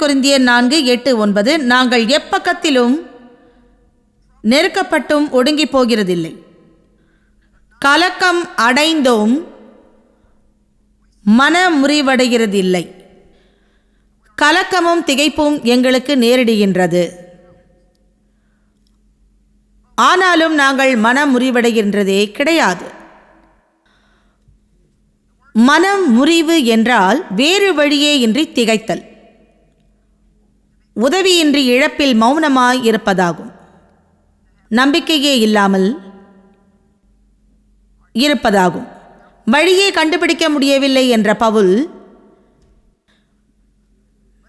குறிந்திய நான்கு எட்டு ஒன்பது நாங்கள் எப்பக்கத்திலும் நெருக்கப்பட்டும் ஒடுங்கி போகிறதில்லை. கலக்கம் அடைந்தோம் மன முறிவடைகிறதில்லை கலக்கமும் திகைப்பும் எங்களுக்கு நேரிடுகின்றது. ஆனாலும் நாங்கள் மனம் முறிவடைகின்றதே கிடையாது. மனம் முறிவு என்றால் வேறு வழியே இன்றி திகைத்தல். உதவியின்றி இழப்பில் மௌனமாய் இருப்பதாகும். நம்பிக்கையே இல்லாமல் இருப்பதாகும். வழியே கண்டுபிடிக்க முடியவில்லை என்ற பவுல்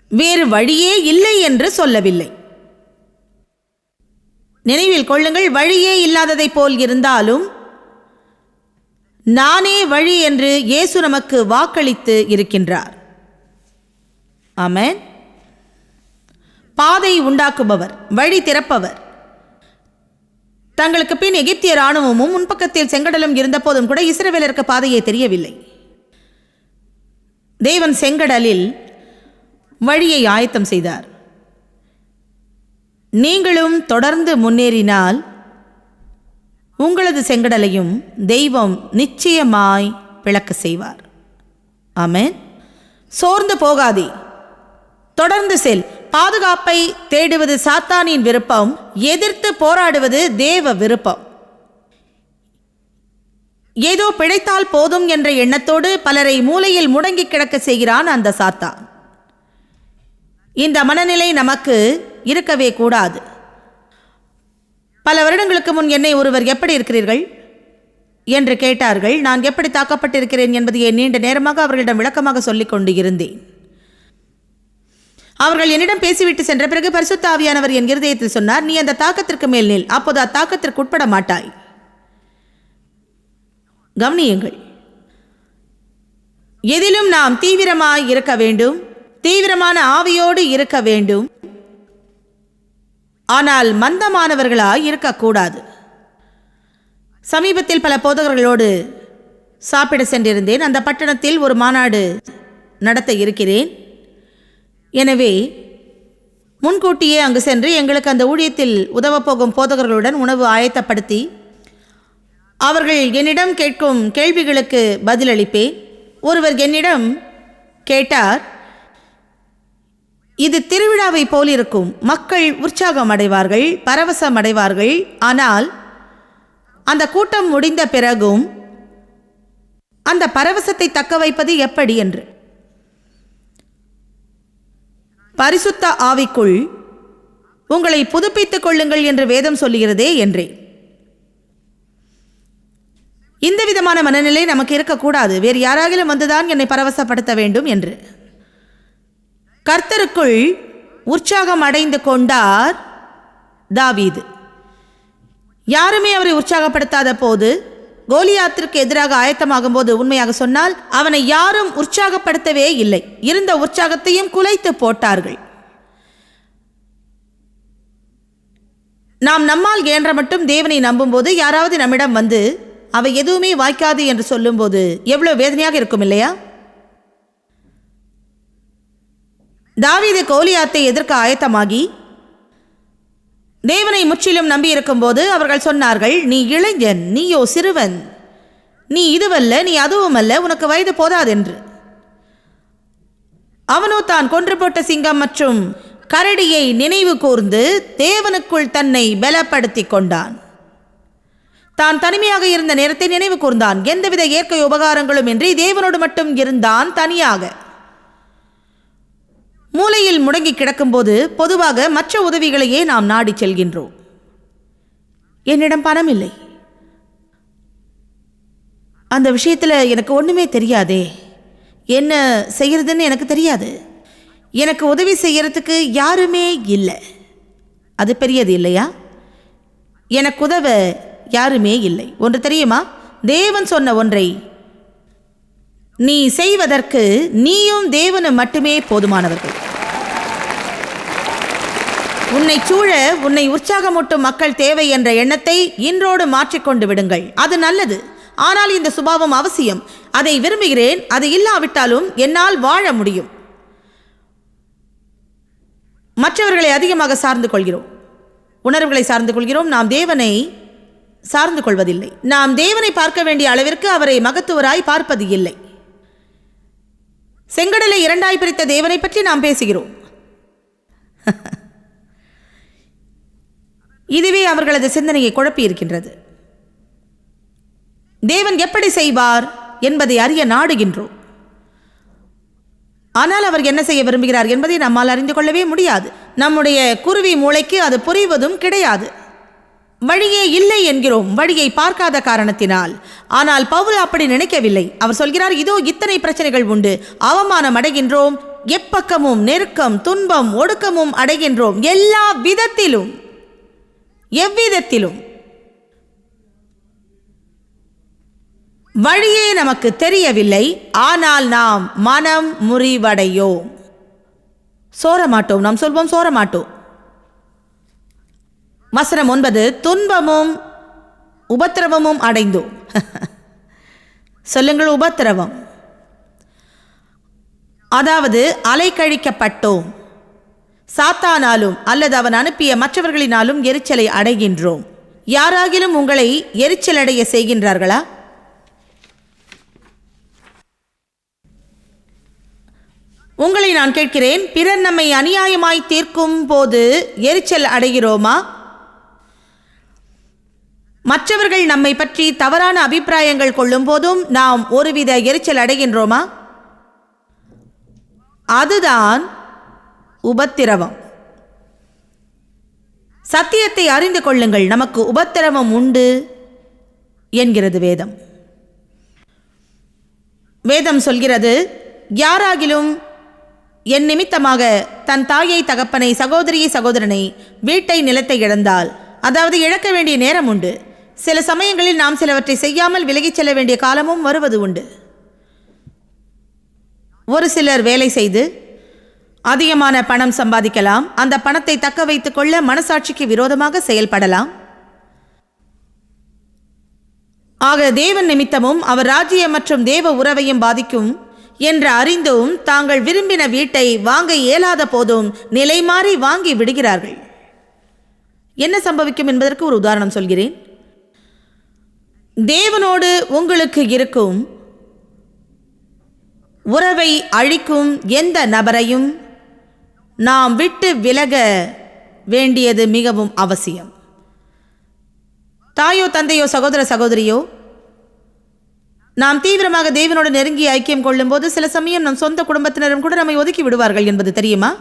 வேறு வழியே இல்லை என்று சொல்லவில்லை. நினைவில் கொள்ளுங்கள் வழியே இல்லாததைப் போல் இருந்தாலும் நானே வழி என்று இயேசு நமக்கு வாக்களித்து இருக்கின்றார். ஆமேன். பாதை உண்டாக்குபவர் வழி திறப்பவர். தங்களுக்கு பின் எகிப்திய இராணுவமும் முன்பக்கத்தில் செங்கடலும் இருந்தபோதும் கூட இஸ்ரவேலருக்கு பாதையே தெரியவில்லை. தேவன் செங்கடலில் வழியை ஆயத்தம் செய்தார். நீங்களும் தொடர்ந்து முன்னேறினால் உங்களது செங்கடலையும் தெய்வம் நிச்சயமாய் விளக்க செய்வார். ஆமென். சோர்ந்து போகாதே. தொடர்ந்து செல். பாதுகாப்பை தேடுவது சாத்தானின் விருப்பம் எதிர்த்து போராடுவது தேவ விருப்பம். ஏதோ பிழைத்தால் போதும் என்ற எண்ணத்தோடு பலரை மூலையில் முடங்கி கிடக்க செய்கிறான் அந்த சாத்தான். இந்த மனநிலை நமக்கு இருக்கவே கூடாது. பல வருடங்களுக்கு முன் என்னை ஒருவர் எப்படி இருக்கிறீர்கள்? என்று கேட்டார்கள். நான் எப்படி தாக்கப்பட்டிருக்கிறேன்? என்பதையே நீண்ட நேரமாக அவர்களிடம் விளக்கமாக சொல்லிக் கொண்டு இருந்தேன். அவர்கள் என்னிடம் பேசிவிட்டு சென்ற பிறகு பரிசுத்தாவியானவர் என் இருதயத்தில் சொன்னார் நீ அந்த தாக்கத்திற்கு மேல் நில் அப்போது அத்தாக்கத்திற்கு உட்பட மாட்டாய். கவனியுங்கள் எதிலும் நாம் தீவிரமாய் இருக்க வேண்டும் தீவிரமான ஆவியோடு இருக்க வேண்டும் ஆனால் மந்தமானவர்களாய் இருக்கக்கூடாது. சமீபத்தில் பல போதகர்களோடு சாப்பிட சென்றிருந்தேன். அந்த பட்டணத்தில் ஒரு மாநாடு நடத்த இருக்கிறேன். எனவே முன்கூட்டியே அங்கு சென்று எங்களுக்கு அந்த ஊழியத்தில் உதவப் போகும் போதகர்களுடன் உணவு ஆயத்தப்படுத்தி அவர்கள் என்னிடம் கேட்கும் கேள்விகளுக்கு பதிலளிப்பேன். ஒருவர் என்னிடம் கேட்டார் இது திருவிழாவை போலிருக்கும். மக்கள் உற்சாகம் அடைவார்கள் பரவசம் அடைவார்கள் ஆனால் அந்த கூட்டம் முடிந்த பிறகும் அந்த பரவசத்தை தக்க வைப்பது எப்படி? என்று. பரிசுத்த ஆவிக்குள் உங்களை புதுப்பித்துக் கொள்ளுங்கள் என்று வேதம் சொல்லுகிறதே என்றேன் இந்த விதமான மனநிலை நமக்கு இருக்கக்கூடாது. வேறு யாராகிலும் வந்துதான் என்னை பரவசப்படுத்த வேண்டும் என்று. கர்த்தருக்குள் உற்சாகம் அடைந்து கொண்டார் தாவீது. யாருமே அவரை உற்சாகப்படுத்தாத போது கோலியாத்திற்கு எதிராக ஆயத்தமாகும் போது உண்மையாக சொன்னால் அவனை யாரும் உற்சாகப்படுத்தவே இல்லை. இருந்த உற்சாகத்தையும் குலைத்து போட்டார்கள். நாம் நம்மால் இயன்ற மட்டும் தேவனை நம்பும்போது யாராவது நம்மிடம் வந்து அவை எதுவுமே வாய்க்காது என்று சொல்லும்போது எவ்வளோ வேதனையாக இருக்கும் இல்லையா? தாவீது கோலியாத்தை எதிர்க்க ஆயத்தமாகி தேவனை முற்றிலும் நம்பியிருக்கும் போது அவர்கள் சொன்னார்கள் நீ இளைஞன் நீயோ சிறுவன். நீ இதுவல்ல நீ அதுவும் அல்ல உனக்கு வயது போதாதென்று. அவனோ தான் கொன்று போட்ட சிங்கம் மற்றும் கரடியை நினைவு கூர்ந்து தேவனுக்குள் தன்னை பலப்படுத்தி கொண்டான். தான் தனிமையாக இருந்த நேரத்தை நினைவு கூர்ந்தான். எந்தவித இயற்கை உபகாரங்களும் இன்றி தேவனோடு மட்டும் இருந்தான் தனியாக. மூலையில் முடங்கி கிடக்கும்போது பொதுவாக மற்ற உதவிகளையே நாம் நாடிச் செல்கின்றோம். என்னிடம் பணம் இல்லை. அந்த விஷயத்தில் எனக்கு ஒன்றுமே தெரியாதே. என்ன செய்யறதுன்னு எனக்கு தெரியாது. எனக்கு உதவி செய்யறதுக்கு யாருமே இல்லை. அது பெரியது இல்லையா? எனக்கு உதவ யாருமே இல்லை. ஒன்று தெரியுமா? தேவன் சொன்ன ஒன்றை நீ செய்வதற்கு நீயும் தேவனும் மட்டுமே போதுமானவர்கள். உன்னை சூழ உன்னை உற்சாகமூட்டும் மக்கள் தேவை என்ற எண்ணத்தை இன்றோடு மாற்றிக்கொண்டு விடுங்கள். அது நல்லது. ஆனால் இந்த சுபாவம் அவசியம். அதை விரும்புகிறேன். அது இல்லாவிட்டாலும் என்னால் வாழ முடியும். மற்றவர்களை அதிகமாக சார்ந்து கொள்கிறோம். உணர்வுகளை சார்ந்து கொள்கிறோம். நாம் தேவனை சார்ந்து கொள்வதில்லை. நாம் தேவனை பார்க்க வேண்டிய அளவிற்கு அவரை மகத்துவராய் பார்ப்பது இல்லை. செங்கடலை இரண்டாய் பிரித்த தேவனை பற்றி நாம் பேசுகிறோம். இதுவே அவர்களது சிந்தனையை குழப்பி இருக்கின்றது தேவன் எப்படி செய்வார் என்பதை அறிய நாடுகின்றோம். ஆனால் அவர் என்ன செய்ய விரும்புகிறார் என்பதை நம்மால் அறிந்து கொள்ளவே முடியாது. நம்முடைய குருவி மூளைக்கு அது புரிவதும் கிடையாது. வழியே இல்லை என்கிறோம். வழியை பார்க்காத காரணத்தினால். ஆனால் பவுல் அப்படி நினைக்கவில்லை. அவர் சொல்கிறார் இதோ இத்தனை பிரச்சனைகள் உண்டு. அவமானம் அடைகின்றோம். எப்பக்கமும் நெருக்கம் துன்பம் ஒடுக்கமும் அடைகின்றோம். எல்லா விதத்திலும். எவ்விதத்திலும். வழியே நமக்கு தெரியவில்லை. ஆனால் நாம் மனம் முறிவடையோம். சோரமாட்டோம். நாம் சொல்வோம் சோரமாட்டோம். வசனம் ஒன்பது துன்பமும் உபத்திரவமும் அடைந்தோம் சொல்லுங்கள் உபத்திரவம். அதாவது அலைக்கழிக்கப்பட்டோம். சாத்தானாலும் அல்லது அவன் அனுப்பிய மற்றவர்களினாலும் எரிச்சலை அடைகின்றோம். யாராகிலும் உங்களை எரிச்சலடைய செய்கின்றார்களா? உங்களை நான் கேட்கிறேன் பிறர் நம்மை அநியாயமாய் தீர்க்கும் போது எரிச்சல் அடைகிறோமா? மற்றவர்கள் நம்மை பற்றி தவறான அபிப்பிராயங்கள் கொள்ளும் போதும் நாம் ஒருவித எரிச்சல் அடைகின்றோமா? அதுதான் உபத்திரவம். சத்தியத்தை அறிந்து கொள்ளுங்கள் நமக்கு உபத்திரவம் உண்டு என்கிறது வேதம். வேதம் சொல்கிறது யாராகிலும் என் நிமித்தமாக தன் தாயை தகப்பனை சகோதரியை சகோதரனை வீட்டை நிலத்தை இழந்தால் அதாவது இழக்க வேண்டிய நேரம் உண்டு. சில சமயங்களில் நாம் சிலவற்றை செய்யாமல் விலகிச் செல்ல வேண்டிய காலமும் வருவது உண்டு. ஒரு சிலர் வேலை செய்து அதிகமான பணம் சம்பாதிக்கலாம். அந்த பணத்தை தக்க வைத்துக் கொள்ள மனசாட்சிக்கு விரோதமாக செயல்படலாம். ஆக தேவன் நிமித்தமும் அவர் ராஜ்ய மற்றும் தேவ உறவையும் பாதிக்கும் என்று அறிந்தும் தாங்கள் விரும்பின வீட்டை வாங்க இயலாத போதும் நிலை மாறி வாங்கி விடுகிறார்கள். என்ன சம்பவிக்கும் என்பதற்கு ஒரு உதாரணம் சொல்கிறேன். தேவனோடு உங்களுக்கு இருக்கும். உறவை அழிக்கும் எந்த நபரையும் நாம் விட்டு விலக வேண்டியது மிகவும் அவசியம். தாயோ தந்தையோ சகோதர சகோதரியோ நாம் தீவிரமாக தேவனோடு நெருங்கி ஐக்கியம் கொள்ளும்போது சில சமயம் நம் சொந்த குடும்பத்தினரும் கூட நம்மை ஒதுக்கி விடுவார்கள் என்பது தெரியுமா?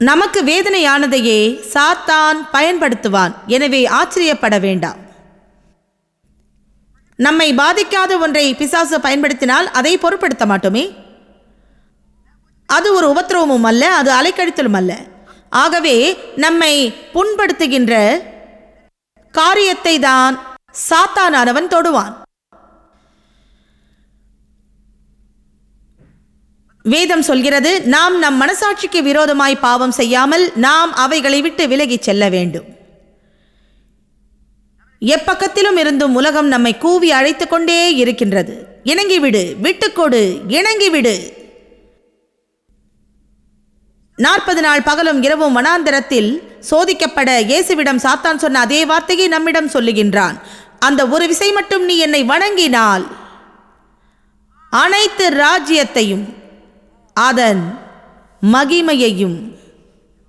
நமக்கு வேதனையானதையே சாத்தான் பயன்படுத்துவான். எனவே ஆச்சரியப்பட வேண்டாம். நம்மை பாதிக்காத ஒன்றை பிசாசு பயன்படுத்தினால் அதை பொருட்படுத்த மாட்டோமே? அது ஒரு உபத்திரவமும் அல்ல அது அலைக்கழித்தலும் அல்ல. ஆகவே நம்மை புண்படுத்துகின்ற காரியத்தை தான் சாத்தானானவன் தொடுவான். வேதம் சொல்கிறது நாம் நம் மனசாட்சிக்கு விரோதமாய் பாவம் செய்யாமல் நாம் அவைகளை விட்டு விலகிச் செல்ல வேண்டும். எப்பக்கத்திலும் இருந்தும் உலகம் நம்மை கூவி அழைத்து கொண்டே இருக்கின்றது. இணங்கிவிடு விட்டுக்கொடு இணங்கிவிடு. நாற்பது நாள் பகலும் இரவும் வனாந்தரத்தில் சோதிக்கப்பட இயேசுவிடம் சாத்தான் சொன்ன அதே வார்த்தையை நம்மிடம் சொல்லுகின்றான். அந்த ஒரு விசை மட்டும் நீ என்னை வணங்கினால் அனைத்து ராஜ்யத்தையும் அதன் மகிமையையும்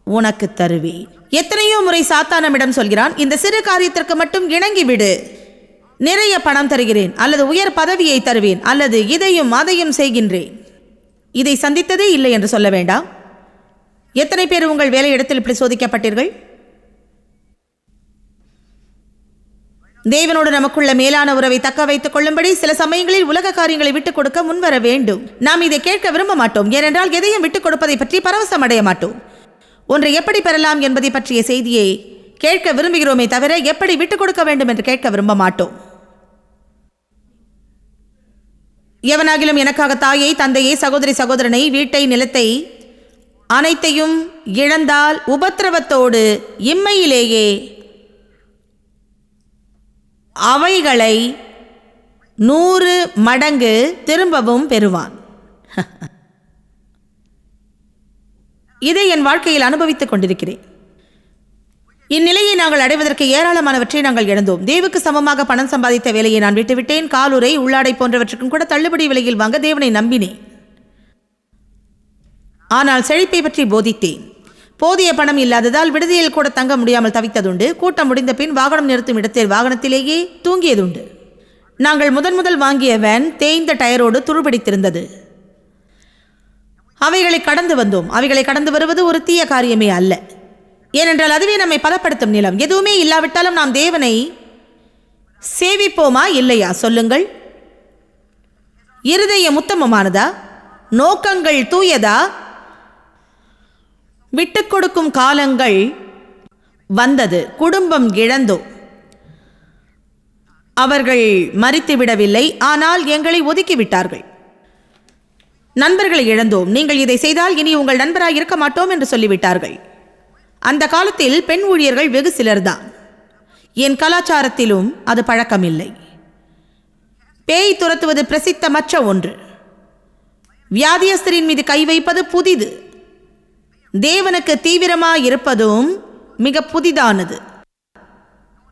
உனக்கு தருவேன். எத்தனையோ முறை சாத்தானமிடம் சொல்கிறான் இந்த சிறு காரியத்திற்கு மட்டும் இணங்கிவிடு. நிறைய பணம் தருகிறேன் அல்லது உயர் பதவியை தருவேன் அல்லது இதையும் அதையும் செய்கின்றேன். இதை சந்தித்ததே இல்லை என்று சொல்ல வேண்டாம். எத்தனை பேர் உங்கள் வேலையிடத்தில் இப்படி சோதிக்கப்பட்டீர்கள்? தேவனோடு நமக்குள்ள மேலான உறவை தக்க வைத்துக் கொள்ளும்படி சில சமயங்களில் உலக காரியங்களை விட்டுக் கொடுக்க முன்வர வேண்டும். நாம் இதை கேட்க விரும்ப மாட்டோம். ஏனென்றால் எதையும் விட்டுக் கொடுப்பதை பற்றி பரவசம் அடைய மாட்டோம். ஒன்றை எப்படி பெறலாம் என்பதை பற்றிய செய்தியை கேட்க விரும்புகிறோமே தவிர எப்படி விட்டுக் கொடுக்க வேண்டும் என்று கேட்க விரும்ப மாட்டோம். எவனாகிலும் எனக்காக தாயை தந்தையை சகோதரி சகோதரனை வீட்டை நிலத்தை அனைத்தையும் இழந்தால் உபத்திரவத்தோடு இம்மையிலேயே அவைகளை நூறு மடங்கு திரும்பவும் பெறுவான். இதை என் வாழ்க்கையில் அனுபவித்துக் கொண்டிருக்கிறேன். இந்நிலையை நாங்கள் அடைவதற்கு ஏராளமானவற்றை நாங்கள் இழந்தோம். தேவுக்கு சமமாக பணம் சம்பாதித்த வேலையை நான் விட்டுவிட்டேன். காலுரை உள்ளாடை போன்றவற்றுக்கும் கூட தள்ளுபடி விலையில் வாங்க தேவனை நம்பினேன். ஆனால் செழிப்பை பற்றி போதித்தேன். போதிய பணம் இல்லாததால் விடுதியில் கூட தங்க முடியாமல் தவித்ததுண்டு. கூட்டம் முடிந்த பின் வாகனம் நிறுத்தும் இடத்தில் வாகனத்திலேயே தூங்கியதுண்டு. நாங்கள் முதன் முதல் வாங்கிய வேன் தேய்ந்த டயரோடு துருபிடித்திருந்தது. அவைகளை கடந்து வந்தோம். அவைகளை கடந்து வருவது ஒரு தீய காரியமே அல்ல. ஏனென்றால் அதுவே நம்மை பலப்படுத்தும் நிலம். எதுவுமே இல்லாவிட்டாலும் நாம் தேவனை சேவிப்போமா இல்லையா? சொல்லுங்கள். இருதயம் உத்தமமானதா நோக்கங்கள் தூயதா? விட்டுக் கொடுக்கும் காலங்கள் வந்தது. குடும்பம் இழந்தோ. அவர்கள் மறித்துவிடவில்லை. ஆனால் எங்களை ஒதுக்கிவிட்டார்கள். நண்பர்களை இழந்தோம். நீங்கள் இதை செய்தால் இனி உங்கள் நண்பராக இருக்க மாட்டோம் என்று சொல்லிவிட்டார்கள். அந்த காலத்தில் பெண் ஊழியர்கள் வெகு சிலர்தான். என் கலாச்சாரத்திலும் அது பழக்கமில்லை. பேய் துரத்துவது பிரசித்தமற்ற ஒன்று. வியாதியஸ்தரின் மீது கை வைப்பது புதிது. தேவனுக்கு தீவிரமாக இருப்பதும் மிக புதிதானது.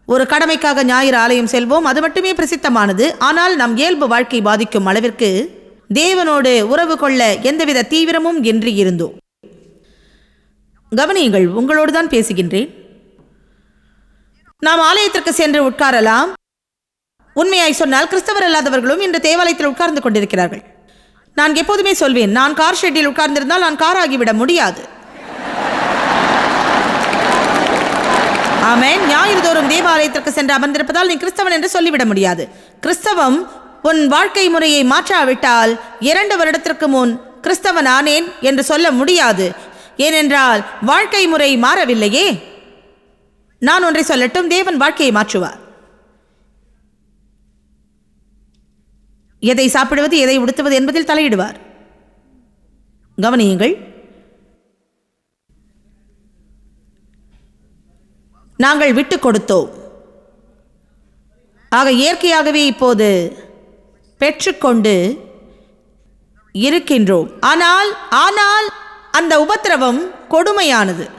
ஒரு கடமைக்காக ஞாயிறு ஆலயம் செல்வோம் அது மட்டுமே பிரசித்தமானது. ஆனால் நம் இயல்பு வாழ்க்கை பாதிக்கும் அளவிற்கு தேவனோடு உறவு கொள்ள எந்தவித தீவிரமும் இன்றி இருந்தோம். கவனியுங்கள் உங்களோடு தான் பேசுகின்றேன். நாம் ஆலயத்திற்கு சென்று உட்காரலாம். உண்மையாய் சொன்னால் கிறிஸ்தவர் அல்லாதவர்களும் இன்று தேவாலயத்தில் உட்கார்ந்து கொண்டிருக்கிறார்கள். நான் எப்போதுமே சொல்வேன் நான் கார் ஷெட்டில் உட்கார்ந்திருந்தால் நான் கார் ஆகிவிட முடியாது. ஆமேன். ஞாயிறு தோறும் தேவாலயத்திற்கு சென்று அமர்ந்திருப்பதால் நீ கிறிஸ்தவன் என்று சொல்லிவிட முடியாது. கிறிஸ்தவம் உன் வாழ்க்கை முறையை மாற்றாவிட்டால் இரண்டு வருடத்திற்கு முன் கிறிஸ்தவன் ஆனேன் என்று சொல்ல முடியாது. ஏனென்றால் வாழ்க்கை முறை மாறவில்லையே. நான் ஒன்றை சொல்லட்டும் தேவன் வாழ்க்கையை மாற்றுவார். எதை சாப்பிடுவது எதை உடுத்துவது என்பதில் தலையிடுவார். கவனியுங்கள் நாங்கள் விட்டு கொடுத்தோம். ஆக இயற்கையாகவே இப்போது பெற்றுக்கொண்டு இருக்கின்றோம். ஆனால் ஆனால் அந்த உபத்திரவம் கொடுமையானது.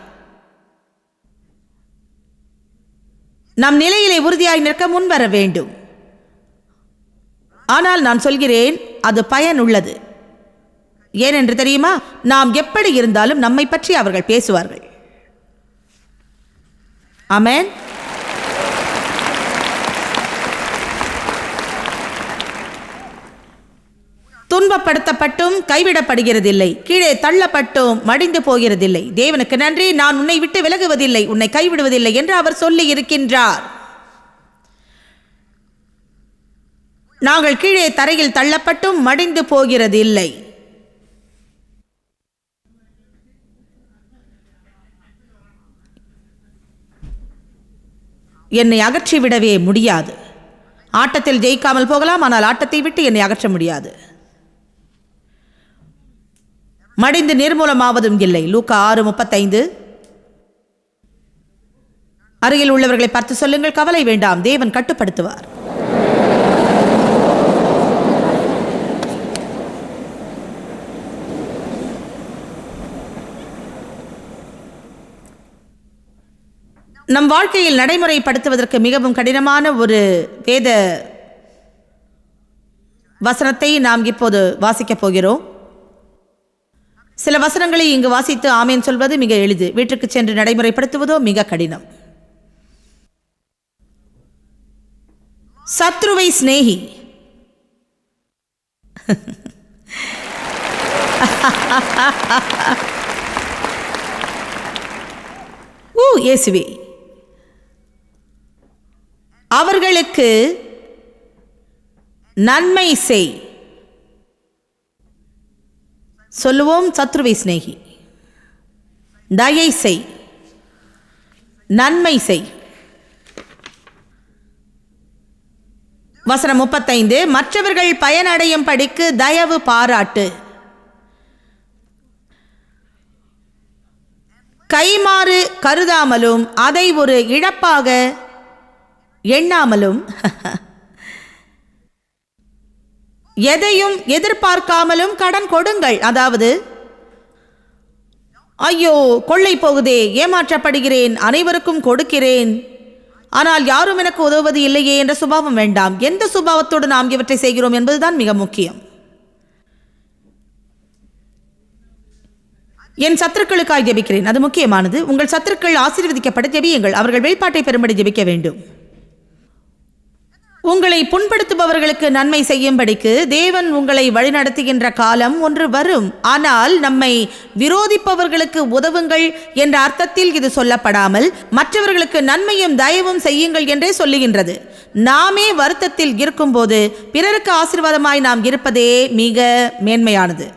நம் நிலையிலே உறுதியாய் நிற்க முன்வர வேண்டும். ஆனால் நான் சொல்கிறேன் அது பயனுள்ளது. ஏனென்று தெரியுமா? நாம் எப்படி இருந்தாலும் நம்மை பற்றி அவர்கள் பேசுவார்கள். அமேன் துன்பப்படுத்தப்பட்டும் கைவிடப்படுகிறதில்லை. கீழே தள்ளப்பட்டும் மடிந்து போகிறதில்லை. தேவனுக்கு நன்றி. நான் உன்னை விட்டு விலகுவதில்லை. உன்னை கைவிடுவதில்லை என்று அவர் சொல்லி இருக்கின்றார். நாங்கள் கீழே தரையில் தள்ளப்பட்டும் மடிந்து போகிறதில்லை. என்னை அகற்றிவிடவே முடியாது. ஆட்டத்தில் ஜெயிக்காமல் போகலாம் ஆனால் ஆட்டத்தை விட்டு என்னை அகற்ற முடியாது. மடிந்து நிர்மூலமாவதும் இல்லை. லூக்கா ஆறு முப்பத்தைந்து. அருகில் உள்ளவர்களை பார்த்து சொல்லுங்கள் கவலை வேண்டாம் தேவன் கட்டுப்படுத்துவார். நம் வாழ்க்கையில் நடைமுறைப்படுத்துவதற்கு மிகவும் கடினமான ஒரு வேத வசனத்தை நாம் இப்போது வாசிக்கப் போகிறோம். சில வசனங்களை இங்கு வாசித்து ஆமேன் சொல்வது மிக எளிது. வீட்டுக்கு சென்று நடைமுறைப்படுத்துவதோ மிக கடினம். சத்ருவை சிநேகி. ஊ இயேசுவே. அவர்களுக்கு நன்மை செய். சொல்லுவோம் சத்ருவை சிநேகி. தயை செய். நன்மை செய். வசனம் முப்பத்தைந்து மற்றவர்கள் பயனடையும் படிக்கு தயவு பாராட்டு. கைமாறு கருதாமலும் அதை ஒரு இழப்பாக எண்ணாமலும். எதையும் எதிர்பார்க்காமலும் கடன் கொடுங்கள். அதாவது ஐயோ கொள்ளை போகுதே ஏமாற்றப்படுகிறேன் அனைவருக்கும் கொடுக்கிறேன். ஆனால் யாரும் எனக்கு உதவுவது இல்லையே என்ற சுபாவம் வேண்டாம். எந்த சுபாவத்தோடு நாம் இவற்றை செய்கிறோம் என்பதுதான் மிக முக்கியம். என் சத்துருக்களுக்காக ஜெபிக்கிறேன். அது முக்கியமானது. உங்கள் சத்துருக்கள் ஆசீர்வதிக்கப்பட ஜெபியுங்கள். அவர்கள் வெளிப்பாட்டை பெறும்படி ஜெபிக்க வேண்டும். உங்களை புண்படுத்துபவர்களுக்கு நன்மை செய்யும்படிக்கு தேவன் உங்களை வழிநடத்துகின்ற காலம் ஒன்று வரும். ஆனால் நம்மை விரோதிப்பவர்களுக்கு உதவுங்கள் என்ற அர்த்தத்தில் இது சொல்லப்படாமல் மற்றவர்களுக்கு நன்மையும் தயவும் செய்யுங்கள் என்றே சொல்லுகின்றது. நாமே வருத்தத்தில் இருக்கும்போது பிறருக்கு ஆசீர்வாதமாய் நாம் இருப்பதே மிக மேன்மையானது.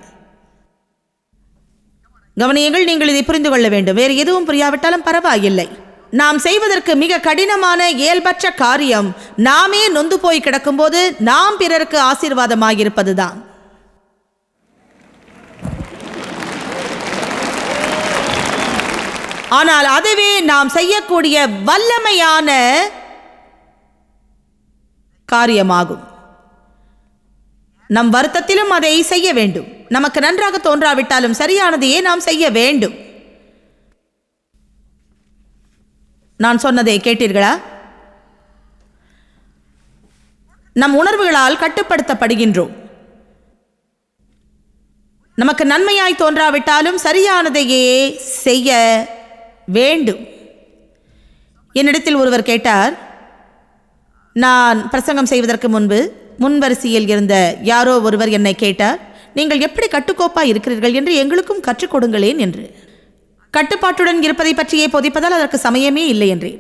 கவனியங்கள் நீங்கள் இதை புரிந்து கொள்ள வேண்டும். வேறு எதுவும் புரியாவிட்டாலும் பரவாயில்லை. நாம் செய்வதற்கு மிக கடினமான இயல்பற்ற காரியம் நாமே நொந்து போய் கிடக்கும்போது நாம் பிறருக்கு ஆசீர்வாதமாயிருப்பதுதான். ஆனால் அதுவே நாம் செய்யக்கூடிய வல்லமையான காரியமாகும். நம் வருத்தத்திலும் அதை செய்ய வேண்டும். நமக்கு நன்றாக தோன்றாவிட்டாலும் சரியானதையே நாம் செய்ய வேண்டும். நான் சொன்னதை கேட்டீர்களா? நம் உணர்வுகளால் கட்டுப்படுத்தப்படுகின்றோம். நமக்கு நன்மையாய் தோன்றாவிட்டாலும் சரியானதையே செய்ய வேண்டும். என்னிடத்தில் ஒருவர் கேட்டார் நான் பிரசங்கம் செய்வதற்கு முன்பு முன்வரிசையில் இருந்த யாரோ ஒருவர் என்னை கேட்டார் நீங்கள் எப்படி கட்டுக்கோப்பாக இருக்கிறீர்கள் என்று எங்களுக்கும் கற்றுக் கொடுங்களேன் என்று. கட்டுப்பாட்டுடன் இருப்பதை பற்றியே பொதிப்பதால் அதற்கு சமயமே இல்லை என்றேன்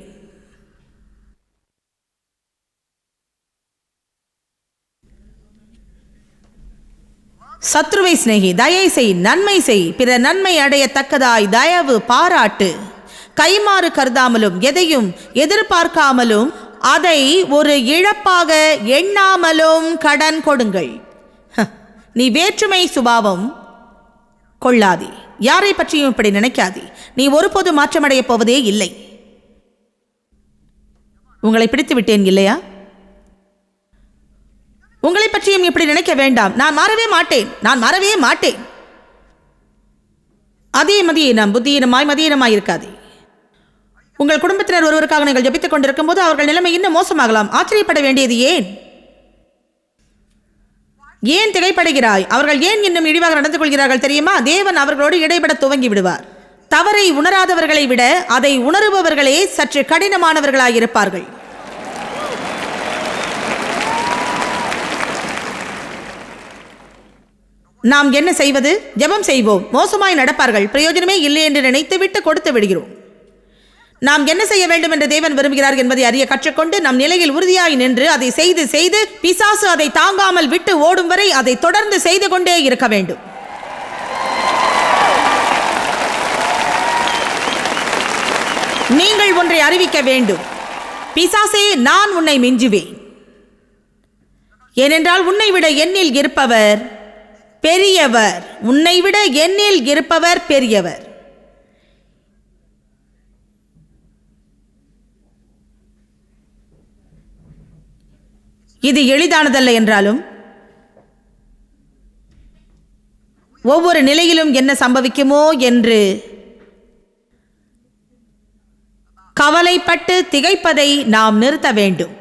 சத்ருவை சிநேகி தயை செய் நன்மை செய் பிற நன்மை அடையத்தக்கதாய் தயவு பாராட்டு. கைமாறு கருதாமலும் எதையும் எதிர்பார்க்காமலும் அதை ஒரு இழப்பாக எண்ணாமலும் கடன் கொடுங்கள். ஹ, நீ வேற்றுமை சுபாவம் கொள்ளாதே. யாரை பற்றியும் இப்படி நினைக்காதே. நீ ஒருபோது மாற்றமடையப் போவதே இல்லை. உங்களை பிடித்து விட்டேன் இல்லையா? உங்களை பற்றியும் இப்படி நினைக்க வேண்டாம். நான் மாறவே மாட்டேன். நான் மாறவே மாட்டேன். அதே மதியீனம் புத்தியீனமாய் மதியீனமாய் இருக்காதே. உங்கள் குடும்பத்தினர் ஒருவருக்காக நீங்கள் ஜபித்துக் கொண்டிருக்கும் போது அவர்கள் நிலைமை இன்னும் மோசமாகலாம். ஆச்சரியப்பட வேண்டியது ஏன்? ஏன் திகைப்படுகிறாய்? அவர்கள் ஏன் இன்னும் இழிவாக நடந்து கொள்கிறார்கள் தெரியுமா? தேவன் அவர்களோடு இடைபட துவங்கி விடுவார் தவறை உணராதவர்களை விட அதை உணருபவர்களே சற்று கடினமானவர்களாயிருப்பார்கள் நாம் என்ன செய்வது? ஜெபம் செய்வோம். மோசமாய் நடப்பார்கள். பிரயோஜனமே இல்லை என்று நினைத்து விட்டு கொடுத்து விடுகிறோம். நாம் என்ன செய்ய வேண்டும் என்று தேவன் விரும்புகிறார் என்பதை அறிய கற்றுக்கொண்டு நம் நிலையில் உறுதியாய் நின்று அதை செய்து செய்து பிசாசு அதை தாங்காமல் விட்டு ஓடும் வரை அதை தொடர்ந்து செய்து கொண்டே இருக்க வேண்டும். நீங்கள் ஒன்றை அறிவிக்க வேண்டும். பிசாசே நான் உன்னை மிஞ்சுவேன். ஏனென்றால் உன்னை விட எண்ணில் இருப்பவர் பெரியவர். உன்னை விட எண்ணில் இருப்பவர் பெரியவர். இது எளிதானதல்ல என்றாலும் ஒவ்வொரு நிலையிலும் என்ன சம்பவிக்குமோ என்று கவலைப்பட்டு திகைப்பதை நாம் நிறுத்த வேண்டும்.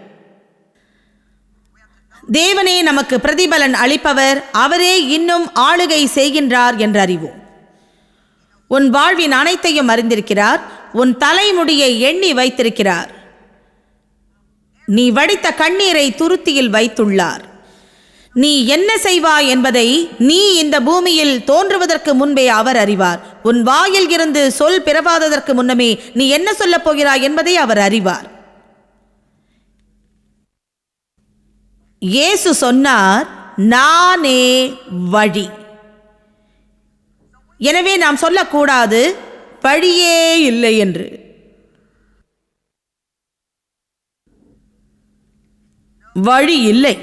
தேவனே நமக்கு பிரதிபலன் அளிப்பவர் அவரே இன்னும் ஆளுகை செய்கின்றார் என்று அறிவோம் உன் வாழ்வின் அனைத்தையும் அறிந்திருக்கிறார் உன் தலைமுடியை எண்ணி வைத்திருக்கிறார். நீ வடித்த கண்ணீரை துருத்தியில் வைத்துள்ளார். நீ என்ன செய்வாய் என்பதை நீ இந்த பூமியில் தோன்றுவதற்கு முன்பே அவர் அறிவார். உன் வாயில் இருந்து சொல் பிறவாததற்கு முன்னமே நீ என்ன சொல்லப் போகிறாய் என்பதை அவர் அறிவார். இயேசு சொன்னார் நானே வழி. எனவே நாம் சொல்லக்கூடாது வழியே இல்லை என்று. வழி இல்லை.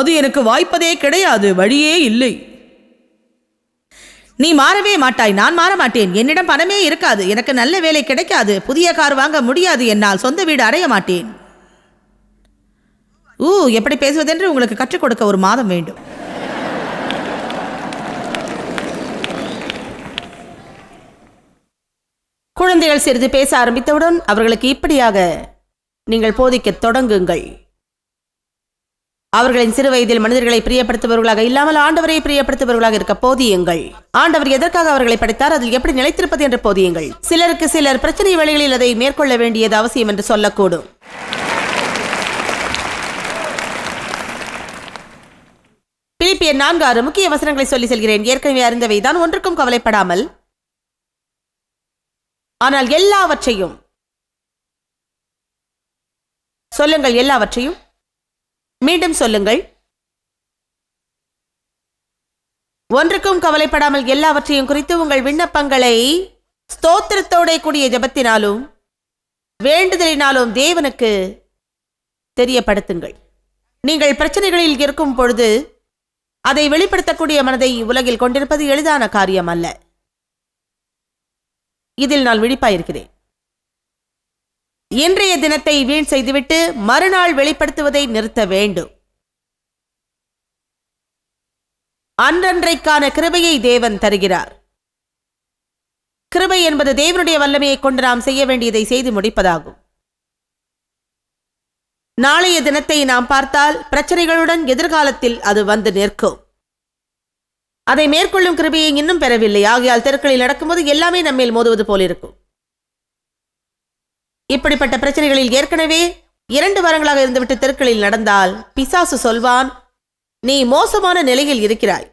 அது எனக்கு வாய்ப்பதே கிடையாது வழியே இல்லை. நீ மாறவே மாட்டாய் நான் மாற மாட்டேன். என்னிடம் பணமே இருக்காது எனக்கு நல்ல வேலை கிடைக்காது புதிய கார் வாங்க முடியாது என்னால் சொந்த வீடு அடைய மாட்டேன். ஊ எப்படி பேசுவதென்று உங்களுக்கு கற்றுக் கொடுக்க ஒரு மாதம் வேண்டும். குழந்தைகள் சிறிது பேச ஆரம்பித்தவுடன் அவர்களுக்கு இப்படியாக நீங்கள் போதிக்கத் தொடங்குங்கள். அவர்களின் சிறு வயதில் மனிதர்களை பிரியப்படுத்துபவர்களாக இல்லாமல் ஆண்டவரை பிரியப்படுத்துபவர்களாக இருக்க போதியுங்கள். ஆண்டவர் எதற்காக அவர்களை படைத்தார்? அதில் எப்படி நிலைத்திருப்பது என்று போதியுங்கள். சிலருக்கு சிலர் பிரச்சனை வேளைகளில் அதை மேற்கொள்ள வேண்டியது அவசியம் என்று சொல்லக்கூடும். பிலிப்பிய நான்கு ஆறு முக்கிய வசனங்களை சொல்லி செல்கிறேன். ஏற்கனவே அறிந்தவை தான் ஒன்றுக்கும் கவலைப்படாமல். ஆனால் எல்லாவற்றையும் சொல்லுங்கள் எல்லாவற்றையும். மீண்டும் சொல்லுங்கள். ஒன்றுக்கும் கவலைப்படாமல் எல்லாவற்றையும் குறித்து உங்கள் விண்ணப்பங்களை ஸ்தோத்திரத்தோட கூடிய ஜபத்தினாலும் வேண்டுதலினாலும் தேவனுக்கு தெரியப்படுத்துங்கள். நீங்கள் பிரச்சனைகளில் இருக்கும் பொழுது அதை வெளிப்படுத்தக்கூடிய மனதை உலகில் கொண்டிருப்பது எளிதான காரியம் அல்ல. இதில் நான் விழிப்பாயிருக்கிறேன். இன்றைய தினத்தை வீண் செய்துவிட்டு மறுநாள் வெளிப்படுத்துவதை நிறுத்த வேண்டும். அன்றன்றைக்கான கிருபையை தேவன் தருகிறார். கிருபை என்பது தேவனுடைய வல்லமையை கொண்டு நாம் செய்ய வேண்டியதை செய்து முடிப்பதாகும். நாளைய தினத்தை நாம் பார்த்தால் பிரச்சனைகளுடன் எதிர்காலத்தில் அது வந்து நிற்கும். அதை மேற்கொள்ளும் கிருபையை இன்னும் பெறவில்லை. ஆகையால் தெருக்களில் நடக்கும்போது எல்லாமே நம்மேல் மோதுவது போலிருக்கும். இப்படிப்பட்ட பிரச்சனைகளில் ஏற்கனவே இரண்டு வாரங்களாக இருந்துவிட்டு தெருக்களில் நடந்தால் பிசாசு சொல்வான் நீ மோசமான நிலையில் இருக்கிறாய்.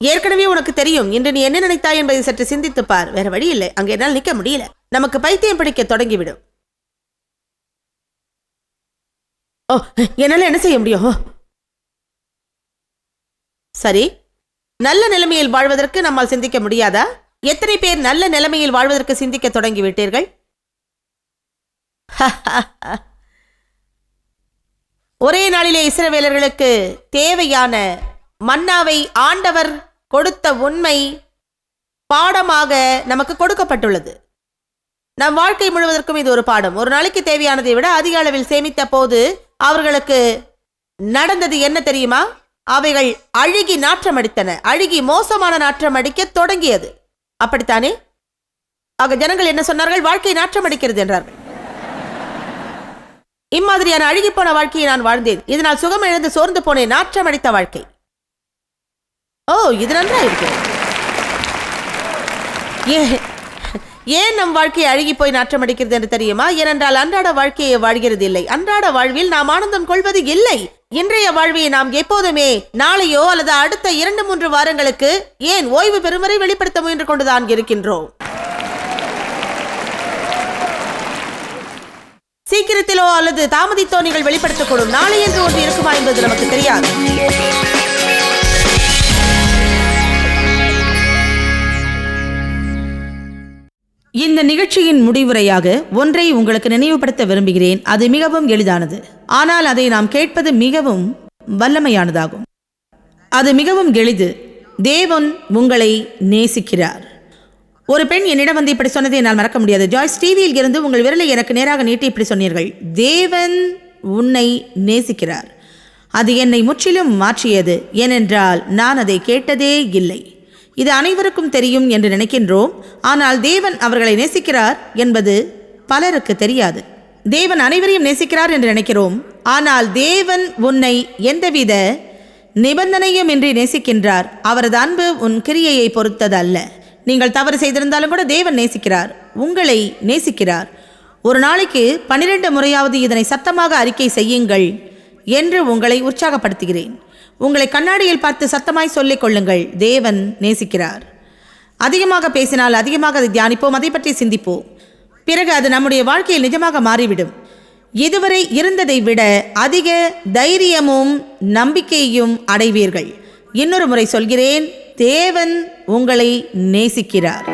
ஏற்கனவே உனக்கு தெரியும் இன்று நீ என்ன நினைத்தாய் என்பதை சற்று சிந்தித்துப்பார் வேற வழி இல்லை. அங்கே என்னால் நிற்க முடியல. நமக்கு பைத்தியம் பிடிக்க தொடங்கிவிடும். ஓ என்னால என்ன செய்ய முடியும்? சரி. நல்ல நிலைமையில் வாழ்வதற்கு நம்மால் சிந்திக்க முடியாதா? எத்தனை பேர் நல்ல நிலைமையில் வாழ்வதற்கு சிந்திக்க தொடங்கிவிட்டீர்கள்? ஒரே நாளிலே இஸ்ரவேலர்களுக்கு தேவையான மன்னாவை ஆண்டவர் கொடுத்த உண்மை பாடமாக நமக்கு கொடுக்கப்பட்டுள்ளது. நம் வாழ்க்கை முழுவதற்கும் இது ஒரு பாடம். ஒரு நாளைக்கு தேவையானதை விட அதிக அளவில் சேமித்த போது அவர்களுக்கு நடந்தது என்ன தெரியுமா? அவைகள் அழுகி நாற்றம் அடித்தன அழுகி மோசமான நாற்றம் அடிக்க தொடங்கியது. அப்படித்தானே? ஆக ஜனங்கள் என்ன சொன்னார்கள்? வாழ்க்கை நாற்றம் அடிக்கிறது என்றார்கள். இம்மாதிரியான அழுகிப்போன வாழ்க்கையை நான் வாழ்ந்தேன். இதனால் சுகம் இழந்து சோர்ந்து போனேன் நாற்றம் அடித்த வாழ்க்கை. ஓ இது நன்றா இருக்கு ஏ ஏன் நம் வாழ்க்கையை அழுகி போய் நாற்றம் அடிக்கிறது என்று தெரியுமா? ஏனென்றால் அன்றாட வாழ்க்கையை வாழ்கிறது இல்லை அன்றாட வாழ்வில் நாம் ஆனந்தம் கொள்வது இல்லை. இன்றைய வாழ்வை நாம் எப்போதுமே நாளையோ அல்லது அடுத்த இரண்டு மூன்று வாரங்களுக்கு ஏன் ஓய்வு பெறும் வரை வெளிப்படுத்த முயன்று கொண்டுதான் இருக்கின்றோம்? சீக்கிரத்திலோ அல்லது தாமதித்தோ நீங்கள் வெளிப்படுத்தக்கூடும் நாளை என்று ஒன்று இருக்குமா என்பது நமக்கு தெரியாது. இந்த நிகழ்ச்சியின் முடிவுரையாக ஒன்றை உங்களுக்கு நினைவுபடுத்த விரும்புகிறேன். அது மிகவும் எளிதானது. ஆனால் அதை நாம் கேட்பது மிகவும் வல்லமையானதாகும். அது மிகவும் எளிது. தேவன் உங்களை நேசிக்கிறார். ஒரு பெண் என்னிடம் வந்து இப்படி சொன்னதை என்னால் மறக்க முடியாது. ஜாய்ஸ் டிவியில் இருந்து உங்கள் விரலை எனக்கு நேராக நீட்டி இப்படி சொன்னீர்கள். தேவன் உன்னை நேசிக்கிறார். அது என்னை முற்றிலும் மாற்றியது. ஏனென்றால் நான் அதை கேட்டதே இல்லை. இது அனைவருக்கும் தெரியும் என்று நினைக்கின்றோம். ஆனால் தேவன் அவர்களை நேசிக்கிறார் என்பது பலருக்கு தெரியாது. தேவன் அனைவரையும் நேசிக்கிறார் என்று நினைக்கிறோம். ஆனால் தேவன் உன்னை எந்தவித நிபந்தனையும் இன்றி நேசிக்கின்றார். அவரது அன்பு உன் கிரியையை பொறுத்தது அல்ல நீங்கள் தவறு செய்திருந்தாலும் கூட தேவன் நேசிக்கிறார். உங்களை நேசிக்கிறார். ஒரு நாளைக்கு பன்னிரண்டு முறையாவது இதனை சத்தமாக அறிக்கை செய்யுங்கள் என்று உங்களை உற்சாகப்படுத்துகிறேன். உங்களை கண்ணாடியில் பார்த்து சத்தமாய் சொல்லிக் கொள்ளுங்கள். தேவன் நேசிக்கிறார். அதிகமாக பேசினால் அதிகமாக அதை தியானிப்போம் அதை பற்றி சிந்திப்போம். பிறகு அது நம்முடைய வாழ்க்கையில் நிஜமாக மாறிவிடும். இதுவரை இருந்ததை விட அதிக தைரியமும் நம்பிக்கையும் அடைவீர்கள். இன்னொரு முறை சொல்கிறேன் தேவன் உங்களை நேசிக்கிறார்.